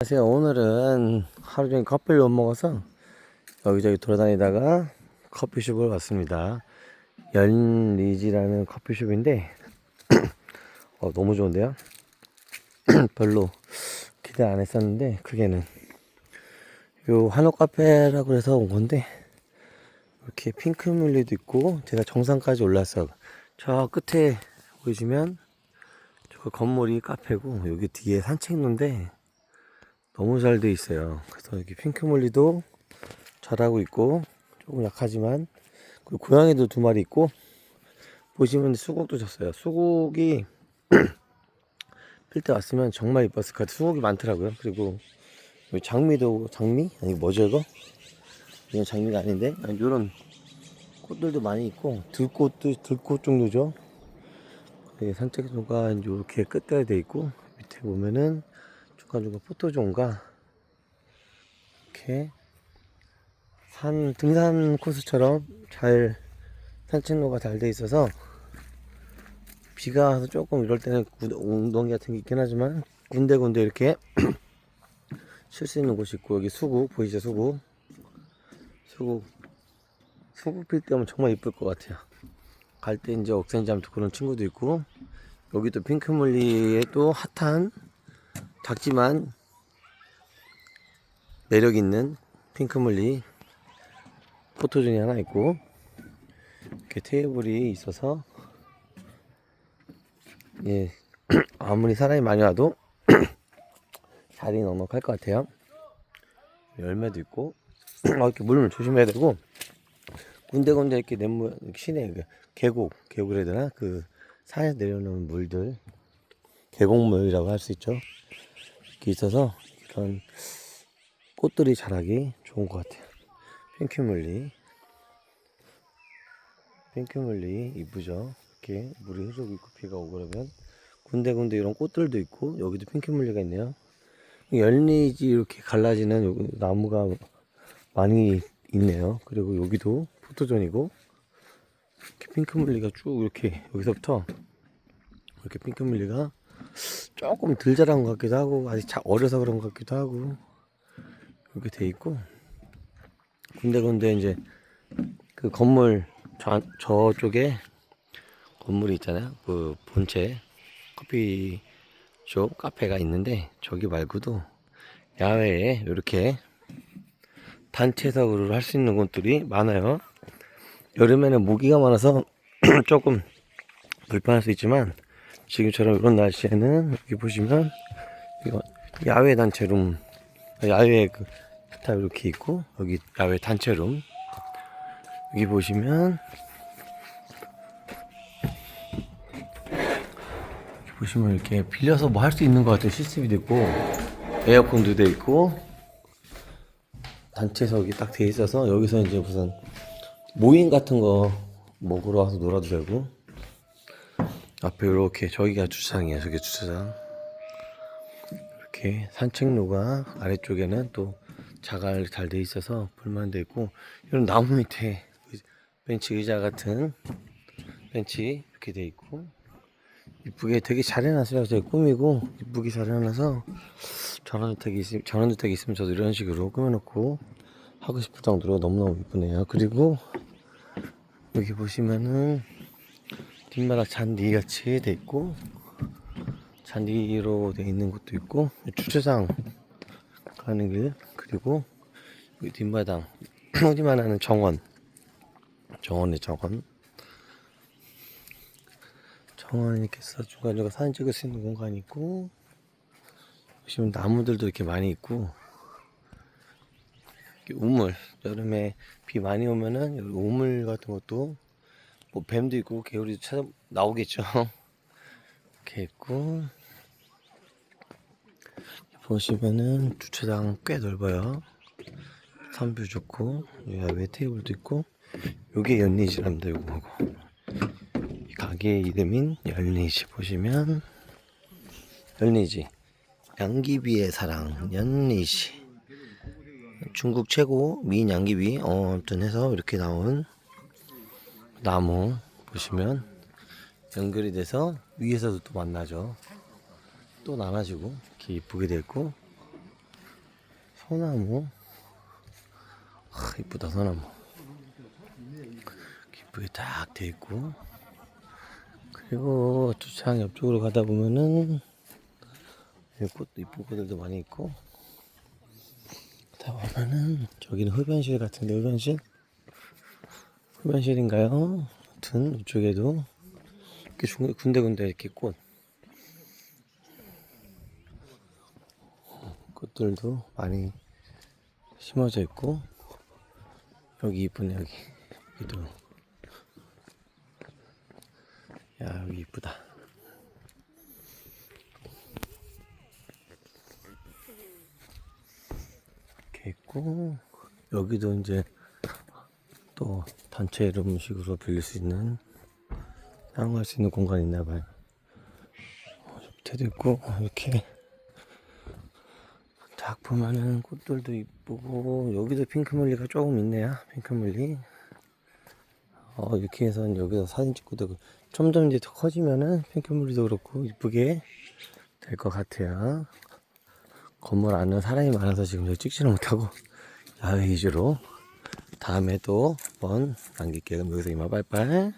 안녕하세요. 오늘은 하루 종일 커피를 못 먹어서 여기저기 돌아다니다가 커피숍을 왔습니다. 연리지라는 커피숍인데 어, 너무 좋은데요? 별로 기대 안 했었는데 크게는 요 한옥 카페라고 해서 온 건데 이렇게 핑크뮬리도 있고 제가 정상까지 올라서 저 끝에 보시면 저 건물이 카페고 여기 뒤에 산책로인데 너무 잘 돼 있어요. 그래서 여기 핑크몰리도 잘하고 있고 조금 약하지만 그리고 고양이도 두 마리 있고 보시면 수국도 졌어요. 수국이 필 때 왔으면 정말 이뻤을 것 같아요. 수국이 많더라고요. 그리고 장미도 장미 아니 뭐죠 이거? 이건 장미가 아닌데 이런 꽃들도 많이 있고 들꽃도 들꽃 정도죠. 여기 산책로가 이렇게 끝에 돼 있고 밑에 보면은 중간중간 포토존과 이렇게 산 등산 코스처럼 잘 산책로가 잘 돼 있어서 비가 와서 조금 이럴 때는 구- 웅덩이 같은 게 있긴 하지만 군데군데 이렇게 쉴 수 있는 곳이 있고 여기 수국 보이죠 수국? 수국. 수국 필때 오면 정말 이쁠 것 같아요. 갈 때 이제 옥센 잠도 그런 친구도 있고 여기 또 핑크물리에 또 핫한 작지만 매력 있는 핑크물리 포토존이 하나 있고 이렇게 테이블이 있어서 예 아무리 사람이 많이 와도 자리 넉넉할 것 같아요. 열매도 있고 어, 이렇게 물 조심해야 되고 군데군데 이렇게 냇물 시내 그 계곡 계곡을 해야 되나? 그 산에 내려오는 물들 계곡물이라고 할 수 있죠 있어서 이런 꽃들이 자라기 좋은 것 같아요. 핑크뮬리. 핑크뮬리 이쁘죠? 이렇게 물이 흐르고 있고 비가 오고 그러면 군데군데 이런 꽃들도 있고 여기도 핑크뮬리가 있네요. 열리지 이렇게 갈라지는 나무가 많이 있네요. 그리고 여기도 포토존이고 이렇게 핑크뮬리가 쭉 이렇게 여기서부터 이렇게 핑크뮬리가 조금 덜 자란 것 같기도 하고 아직 자 어려서 그런 것 같기도 하고 이렇게 돼 있고. 군데군데 이제 그 건물 저 저쪽에 건물이 있잖아요. 그 본체 커피숍 카페가 있는데 저기 말고도 야외에 이렇게 단체석으로 할 수 있는 곳들이 많아요. 여름에는 모기가 많아서 조금 불편할 수 있지만 지금처럼 이런 날씨에는 여기 보시면 이거 야외 단체룸 야외 그 다 이렇게 있고 여기 야외 단체룸. 여기 보시면 여기 보시면 이렇게 빌려서 뭐 할 수 있는 것 같아요 시스템이 있고 에어컨도 돼 있고 단체석이 딱 돼 있어서 여기서 이제 무슨 모임 같은 거 먹으러 와서 놀아도 되고 앞에 이렇게 저기가 주차장이에요. 저게 주차장. 이렇게 산책로가 아래쪽에는 또 자갈 잘 돼 있어서 불만 돼 있고 이런 나무 밑에 벤치 의자 같은 벤치 이렇게 돼 있고 이쁘게 되게 잘 해놨어요. 제 꾸미고 이쁘게 잘 해놔서 전원주택이 있으면 전원주택이 있으면 저도 이런 식으로 꾸며놓고 하고 싶을 정도로 너무너무 이쁘네요. 그리고 여기 보시면은 뒷마당 잔디 같이 돼 있고 잔디로 돼 있는 곳도 있고 주차장 가는 길 그리고 뒷마당 어디만 하는 정원 정원의 정원. 정원 이렇게 해서 중간중간 사진 찍을 수 있는 공간이 있고 보시면 나무들도 이렇게 많이 있고 우물 여름에 비 많이 오면은 우물 같은 것도 뭐 뱀도 있고 개구리도 찾아 나오겠죠. 이렇게 있고 보시면은 주차장 꽤 넓어요. 산뷰 좋고 야외 테이블도 있고 요게 연리지랍니다. 요거 이 가게 이름인 연리지 보시면 연리지 양귀비의 사랑 연리지 중국 최고 미인 양귀비 어 아무튼 해서 이렇게 나온 나무 보시면 연결이 돼서 위에서도 또 만나죠. 또 나눠지고 이렇게 이쁘게 됐고 소나무. 아, 이쁘다, 소나무. 이쁘게 딱 돼 있고. 그리고 주차장 옆쪽으로 가다 보면은, 꽃도 이쁜 꽃들도 많이 있고. 가다 보면은, 저기는 흡연실 같은데, 흡연실? 흡연실인가요? 아무튼, 이쪽에도 이렇게 중- 군데군데 이렇게 꽃. 꽃들도 많이 심어져 있고 여기 이쁘네 여기 여기도 야 여기 이쁘다 이렇게 있고 여기도 이제 또 단체 이름식으로 빌릴 수 있는 사용할 수 있는 공간이 있나 봐요. 어, 밑에도 있고 이렇게. 딱 보면은 꽃들도 이쁘고 여기도 핑크뮬리가 조금 있네요 핑크뮬리. 어 이렇게 해서 여기서 사진 찍고 되고 점점 이제 더 커지면은 핑크뮬리도 그렇고 이쁘게 될 것 같아요. 건물 안은 사람이 많아서 지금 여기 찍지를 못하고 야외 위주로 다음에 또 한번 남길게요. 그럼 여기서 이만 빠이빠이